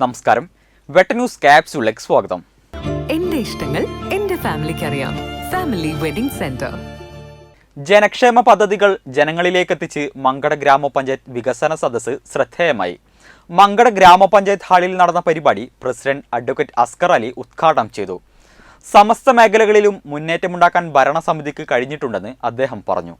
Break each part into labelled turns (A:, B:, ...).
A: നമസ്കാരം. വെട്ട ന്യൂസ് ക്യാപ്സ്യൂളിലേക്ക് സ്വാഗതം.
B: എന്റെ ഇഷ്ടങ്ങൾ എന്റെ ഫാമിലിക്ക് അറിയാം ഫാമിലി വെഡിംഗ് സെന്റർ.
A: ജനക്ഷേമ പദ്ധതികൾ ജനങ്ങളിലേക്ക് എത്തിച്ച് മങ്കട ഗ്രാമപഞ്ചായത്ത് വികസന സദസ്സ് ശ്രദ്ധേയമായി. മങ്കട ഗ്രാമപഞ്ചായത്ത് ഹാളിൽ നടന്ന പരിപാടി പ്രസിഡന്റ് അഡ്വക്കേറ്റ് അസ്കർ അലി ഉദ്ഘാടനം ചെയ്തു. സമസ്ത മേഖലകളിലും മുന്നേറ്റമുണ്ടാക്കാൻ ഭരണസമിതിക്ക് കഴിഞ്ഞിട്ടുണ്ടെന്ന് അദ്ദേഹം പറഞ്ഞു.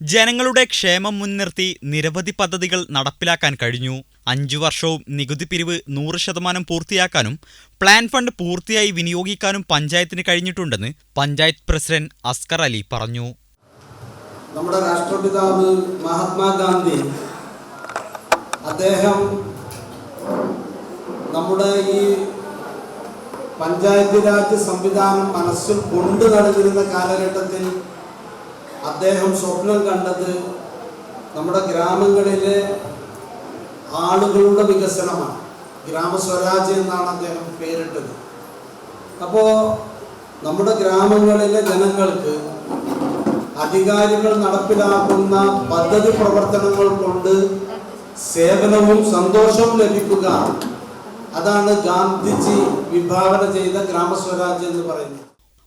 A: ജനങ്ങളുടെ ക്ഷേമം മുൻനിർത്തി നിരവധി പദ്ധതികൾ നടപ്പിലാക്കാൻ കഴിഞ്ഞു. അഞ്ചു വർഷവും നികുതി പിരിവ് നൂറ് ശതമാനം പൂർത്തിയാക്കാനും പ്ലാൻ ഫണ്ട് പൂർത്തിയായി വിനിയോഗിക്കാനും പഞ്ചായത്തിന് കഴിഞ്ഞിട്ടുണ്ടെന്ന് പഞ്ചായത്ത് പ്രസിഡന്റ് അസ്കർ അലി പറഞ്ഞു.
C: നമ്മുടെ രാഷ്ട്രപിതാവ് മഹാത്മാഗാന്ധി അദ്ദേഹം നമ്മുടെ ഈ പഞ്ചായത്ത് രാജ് സംവിധാനം മനസ്സിൽ കൊണ്ടു നടന്നിരുന്ന കാലഘട്ടത്തിൽ അദ്ദേഹം സ്വപ്നം കണ്ടത് നമ്മുടെ ഗ്രാമങ്ങളിലെ ആളുകളുടെ വികസനമാണ്. ഗ്രാമസ്വരാജ് എന്നാണ് അദ്ദേഹം പേരിട്ടത്. അപ്പോൾ നമ്മുടെ ഗ്രാമങ്ങളിലെ ജനങ്ങൾക്ക് അധികാരികൾ നടപ്പിലാക്കുന്ന പദ്ധതി പ്രവർത്തനങ്ങൾ കൊണ്ട് സേവനവും സന്തോഷവും ലഭിക്കുക. അതാണ് ഗാന്ധിജി വിഭാവന ചെയ്ത ഗ്രാമസ്വരാജ് എന്ന് പറയുന്നത്.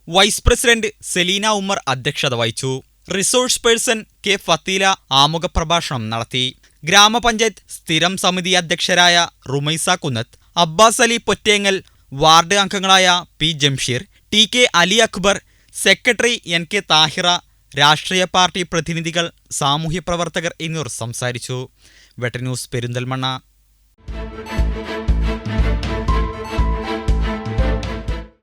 A: വൈസ് പ്രസിഡന്റ് സെലീന ഉമ്മർ അധ്യക്ഷത വഹിച്ചു. റിസോഴ്സ് പേഴ്സൺ കെ ഫത്തീല ആമുഖ പ്രഭാഷണം നടത്തി. ഗ്രാമപഞ്ചായത്ത് സ്ഥിരം സമിതി അധ്യക്ഷരായ റുമൈസ കുന്നത്ത് അബ്ബാസ് അലി പൊറ്റേങ്ങൽ വാർഡ് അംഗങ്ങളായ P Jamsheer T K Ali Akbar secretary N K Thahira രാഷ്ട്രീയ പാർട്ടി പ്രതിനിധികൾ സാമൂഹ്യ പ്രവർത്തകർ എന്നിവർ സംസാരിച്ചു. വെട്ടന്യൂസ് പെരിന്തൽമണ്ണ.